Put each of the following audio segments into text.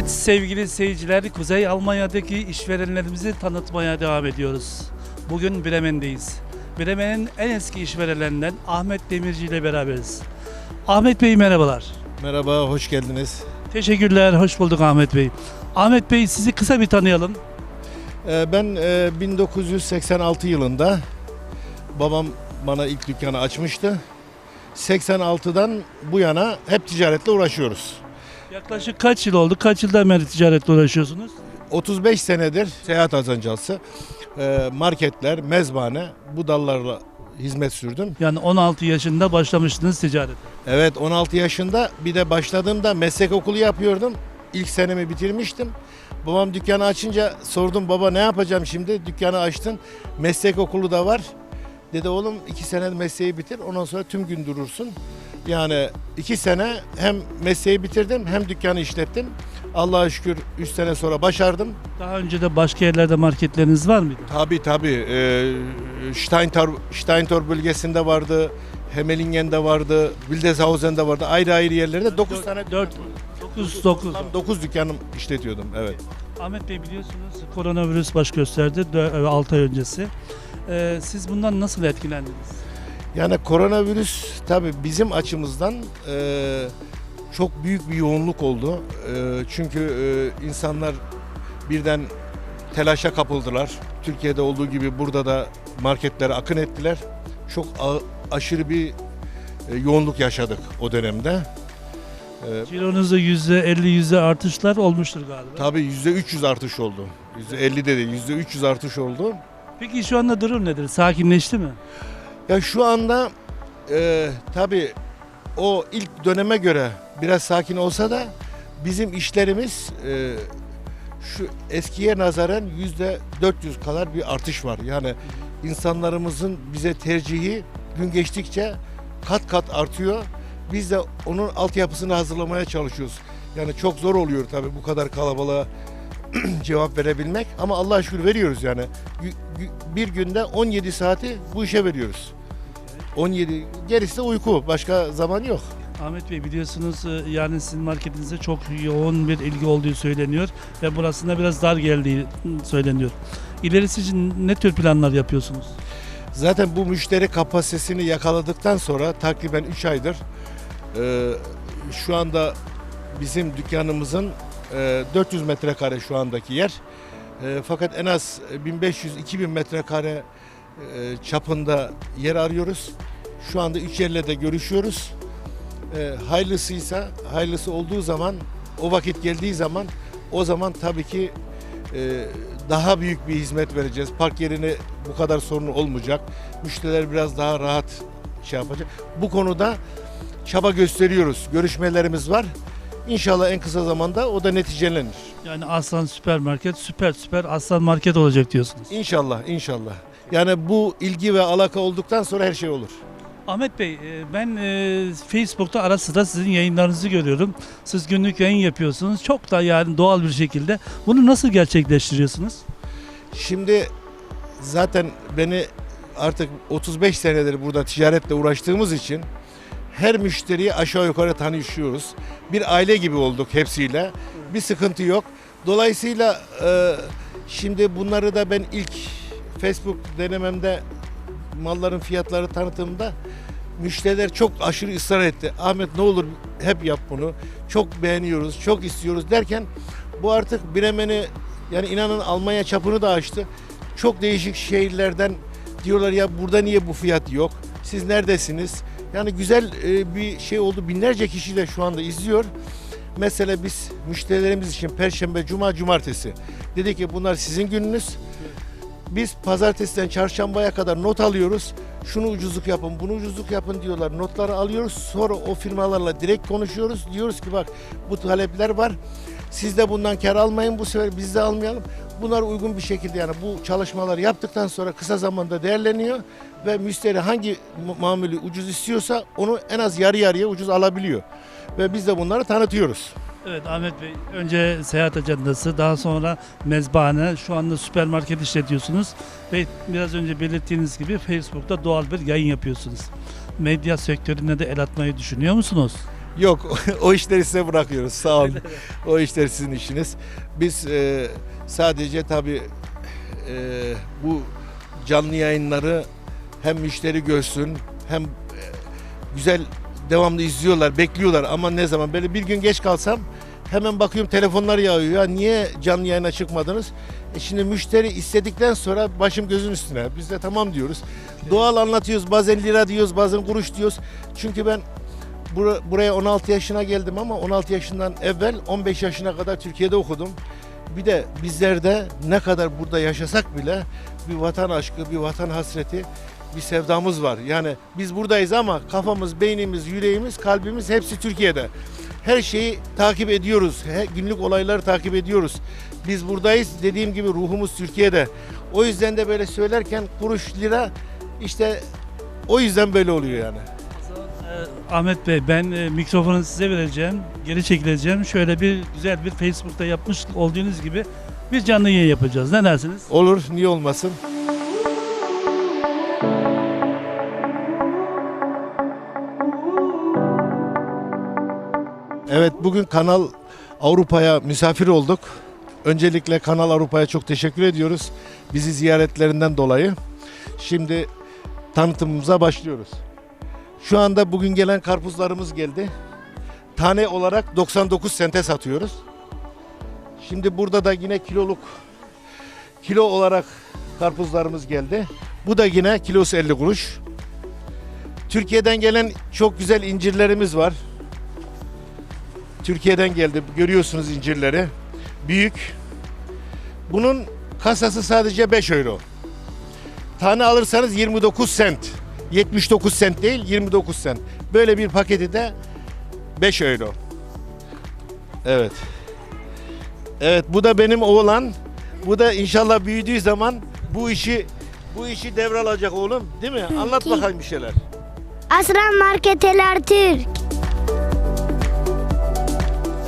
Evet sevgili seyirciler Kuzey Almanya'daki işverenlerimizi tanıtmaya devam ediyoruz. Bugün Bremen'deyiz. Bremen'in en eski işverenlerinden Ahmet Demirci ile beraberiz. Ahmet Bey merhabalar. Merhaba, hoş geldiniz. Teşekkürler, hoş bulduk Ahmet Bey. Ahmet Bey sizi kısa bir tanıyalım. Ee, Ben e, 1986 yılında babam bana ilk dükkanı açmıştı. 86'dan bu yana hep ticaretle uğraşıyoruz. Yaklaşık kaç yıl oldu? Kaç yıldan beri ticaretle uğraşıyorsunuz? 35 senedir seyahat azancası, e, marketler, mezbane bu dallarla hizmet sürdüm. Yani 16 yaşında başlamıştınız ticarete. Evet 16 yaşında bir de başladığımda meslek okulu yapıyordum. İlk senemi bitirmiştim. Babam dükkanı açınca sordum baba ne yapacağım şimdi? Dükkanı açtın. Meslek okulu da var. Dedi oğlum iki sene mesleği bitir ondan sonra tüm gün durursun. Yani iki sene hem mesleği bitirdim hem dükkanı işlettim. Allah'a şükür 3 sene sonra başardım. Daha önce de başka yerlerde marketleriniz var mıydı? Tabii tabii. Ee, Steintor, Steintor bölgesinde vardı. Hemelingen'de vardı. Wildeshausen'de vardı. Ayrı ayrı yerlerde 9 tane 4 9 9. Tam 9 dükkanım işletiyordum. Evet. Ahmet Bey biliyorsunuz koronavirüs baş gösterdi 6 ay öncesi. Ee, siz bundan nasıl etkilendiniz? Yani koronavirüs tabii bizim açımızdan e, çok büyük bir yoğunluk oldu. E, çünkü e, insanlar birden telaşa kapıldılar. Türkiye'de olduğu gibi burada da marketlere akın ettiler. Çok aşırı bir e, yoğunluk yaşadık o dönemde. E, Cironuzda %50 yüzde artışlar olmuştur galiba. tabii %300 artış oldu. %50 de değil, %300 artış oldu. Peki şu anda durum nedir? Sakinleşti mi? Ya şu anda e, tabii o ilk döneme göre biraz sakin olsa da bizim işlerimiz e, şu eskiye nazaran yüzde 400 kadar bir artış var. Yani insanlarımızın bize tercihi gün geçtikçe kat kat artıyor. Biz de onun altyapısını hazırlamaya çalışıyoruz. Yani çok zor oluyor tabii bu kadar kalabalığa cevap verebilmek ama Allah'a şükür veriyoruz yani. Bir günde 17 saati bu işe veriyoruz. 17 gerisi de uyku. Başka zaman yok. Ahmet Bey biliyorsunuz e, yani sizin marketinize çok yoğun bir ilgi olduğu söyleniyor ve burasında biraz dar geldiği söyleniyor. İlerisi için ne tür planlar yapıyorsunuz? Zaten bu müşteri kapasitesini yakaladıktan sonra takriben 3 aydır e, şu anda bizim dükkanımızın e, 400 metrekare şu andaki yer. E, fakat en az 1500-2000 metrekare e, çapında yer arıyoruz. Şu anda 3 yerle de görüşüyoruz. E, hayırlısıysa, hayırlısı olduğu zaman, o vakit geldiği zaman o zaman tabii ki e, daha büyük bir hizmet vereceğiz. Park yerini bu kadar sorun olmayacak. Müşteriler biraz daha rahat şey yapacak. Bu konuda çaba gösteriyoruz. Görüşmelerimiz var. İnşallah en kısa zamanda o da neticelenir. Yani Aslan Süpermarket süper süper Aslan Market olacak diyorsunuz. İnşallah, inşallah. Yani bu ilgi ve alaka olduktan sonra her şey olur. Ahmet Bey, e, ben e, Facebook'ta ara sıra sizin yayınlarınızı görüyorum. Siz günlük yayın yapıyorsunuz. Çok da yani doğal bir şekilde. Bunu nasıl gerçekleştiriyorsunuz? Şimdi zaten beni artık 35 senedir burada ticaretle uğraştığımız için her müşteriyi aşağı yukarı tanışıyoruz. Bir aile gibi olduk hepsiyle. Bir sıkıntı yok. Dolayısıyla e, şimdi bunları da ben ilk Facebook denememde malların fiyatları tanıtımda müşteriler çok aşırı ısrar etti. Ahmet ne olur hep yap bunu. Çok beğeniyoruz, çok istiyoruz derken bu artık Bremen'i yani inanın Almanya çapını da açtı. Çok değişik şehirlerden diyorlar ya burada niye bu fiyat yok? Siz neredesiniz? Yani güzel e, bir şey oldu. Binlerce kişi de şu anda izliyor. Mesela biz müşterilerimiz için Perşembe, Cuma, Cumartesi dedik ki bunlar sizin gününüz. Biz pazartesiden çarşambaya kadar not alıyoruz. Şunu ucuzluk yapın, bunu ucuzluk yapın diyorlar. Notları alıyoruz. Sonra o firmalarla direkt konuşuyoruz. Diyoruz ki bak bu talepler var. Siz de bundan kar almayın bu sefer biz de almayalım. Bunlar uygun bir şekilde yani bu çalışmaları yaptıktan sonra kısa zamanda değerleniyor ve müşteri hangi ma- mamülü ucuz istiyorsa onu en az yarı yarıya ucuz alabiliyor. Ve biz de bunları tanıtıyoruz. Evet Ahmet Bey, önce seyahat ajandası, daha sonra mezbahane, şu anda süpermarket işletiyorsunuz ve biraz önce belirttiğiniz gibi Facebook'ta doğal bir yayın yapıyorsunuz. Medya sektörüne de el atmayı düşünüyor musunuz? Yok o işleri size bırakıyoruz. Sağ olun. o işler sizin işiniz. Biz e, sadece tabii e, bu canlı yayınları hem müşteri görsün hem e, güzel devamlı izliyorlar, bekliyorlar ama ne zaman böyle bir gün geç kalsam hemen bakıyorum telefonlar yağıyor. Ya niye canlı yayına çıkmadınız? E şimdi müşteri istedikten sonra başım gözün üstüne. Biz de tamam diyoruz. Doğal anlatıyoruz. Bazen lira diyoruz, bazen kuruş diyoruz. Çünkü ben bura- buraya 16 yaşına geldim ama 16 yaşından evvel 15 yaşına kadar Türkiye'de okudum. Bir de bizlerde ne kadar burada yaşasak bile bir vatan aşkı, bir vatan hasreti, bir sevdamız var. Yani biz buradayız ama kafamız, beynimiz, yüreğimiz, kalbimiz hepsi Türkiye'de. Her şeyi takip ediyoruz. Günlük olayları takip ediyoruz. Biz buradayız. Dediğim gibi ruhumuz Türkiye'de. O yüzden de böyle söylerken kuruş lira işte o yüzden böyle oluyor yani. Ee, Ahmet Bey ben e, mikrofonu size vereceğim. Geri çekileceğim. Şöyle bir güzel bir Facebook'ta yapmış olduğunuz gibi bir canlı yayın yapacağız. Ne dersiniz? Olur, niye olmasın? Evet, bugün Kanal Avrupa'ya misafir olduk. Öncelikle Kanal Avrupa'ya çok teşekkür ediyoruz. Bizi ziyaretlerinden dolayı. Şimdi tanıtımımıza başlıyoruz. Şu anda bugün gelen karpuzlarımız geldi. Tane olarak 99 sente satıyoruz. Şimdi burada da yine kiloluk kilo olarak karpuzlarımız geldi. Bu da yine kilosu 50 kuruş. Türkiye'den gelen çok güzel incirlerimiz var. Türkiye'den geldi. Görüyorsunuz incirleri. Büyük. Bunun kasası sadece 5 euro. Tane alırsanız 29 sent. 79 sent değil 29 sent. Böyle bir paketi de 5 euro. Evet. Evet bu da benim oğlan. Bu da inşallah büyüdüğü zaman bu işi bu işi devralacak oğlum. Değil mi? Anlat bakalım bir şeyler. Aslan Marketeler Türk.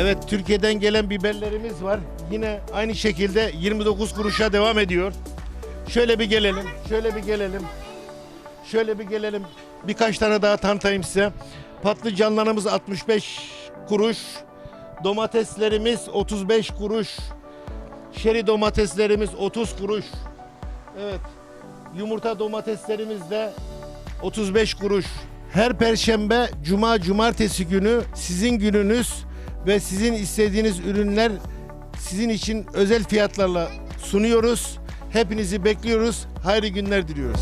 Evet Türkiye'den gelen biberlerimiz var. Yine aynı şekilde 29 kuruşa devam ediyor. Şöyle bir gelelim. Şöyle bir gelelim. Şöyle bir gelelim. Birkaç tane daha tanıtayım size. Patlıcanlarımız 65 kuruş. Domateslerimiz 35 kuruş. Şeri domateslerimiz 30 kuruş. Evet. Yumurta domateslerimiz de 35 kuruş. Her perşembe, cuma, cumartesi günü sizin gününüz ve sizin istediğiniz ürünler sizin için özel fiyatlarla sunuyoruz. Hepinizi bekliyoruz. Hayırlı günler diliyoruz.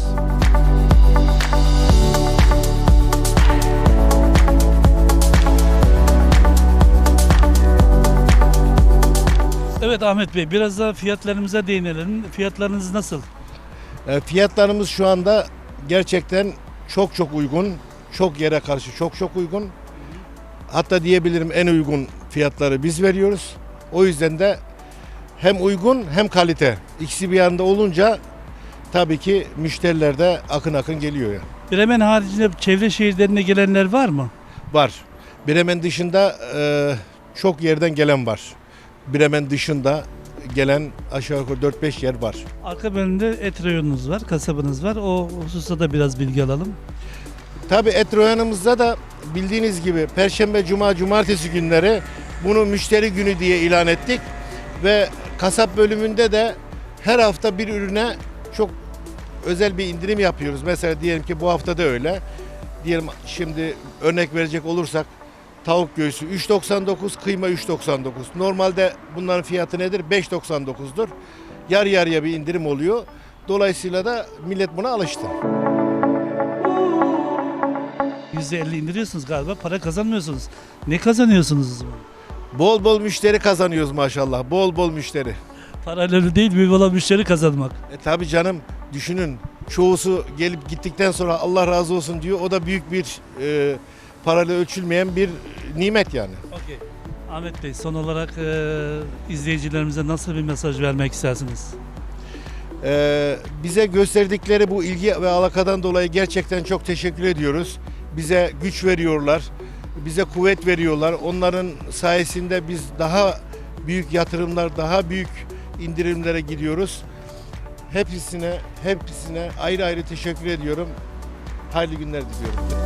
Evet Ahmet Bey biraz da fiyatlarımıza değinelim. Fiyatlarınız nasıl? E, Fiyatlarımız şu anda gerçekten çok çok uygun. Çok yere karşı çok çok uygun. Hatta diyebilirim en uygun fiyatları biz veriyoruz. O yüzden de hem uygun hem kalite. İkisi bir yanda olunca tabii ki müşteriler de akın akın geliyor ya. Bremen haricinde çevre şehirlerine gelenler var mı? Var. Bremen dışında e, çok yerden gelen var. Bremen dışında gelen aşağı yukarı 4-5 yer var. Arka bölümde et reyonunuz var, kasabınız var. O hususta da biraz bilgi alalım. Tabii et reyonumuzda da bildiğiniz gibi Perşembe, Cuma, Cumartesi günleri bunu müşteri günü diye ilan ettik. Ve kasap bölümünde de her hafta bir ürüne çok özel bir indirim yapıyoruz. Mesela diyelim ki bu hafta da öyle. Diyelim şimdi örnek verecek olursak tavuk göğsü 3.99, kıyma 3.99. Normalde bunların fiyatı nedir? 5.99'dur. Yarı yarıya bir indirim oluyor. Dolayısıyla da millet buna alıştı. %50 indiriyorsunuz galiba. Para kazanmıyorsunuz. Ne kazanıyorsunuz o zaman? Bol bol müşteri kazanıyoruz maşallah. Bol bol müşteri. Parayla öyle değil, bir olan müşteri kazanmak. E tabi canım düşünün çoğusu gelip gittikten sonra Allah razı olsun diyor. O da büyük bir e, parayla ölçülmeyen bir nimet yani. Okey. Ahmet Bey son olarak e, izleyicilerimize nasıl bir mesaj vermek istersiniz? E, bize gösterdikleri bu ilgi ve alakadan dolayı gerçekten çok teşekkür ediyoruz. Bize güç veriyorlar. Bize kuvvet veriyorlar. Onların sayesinde biz daha büyük yatırımlar, daha büyük indirimlere gidiyoruz. Hepsine, hepsine ayrı ayrı teşekkür ediyorum. Hayırlı günler diliyorum.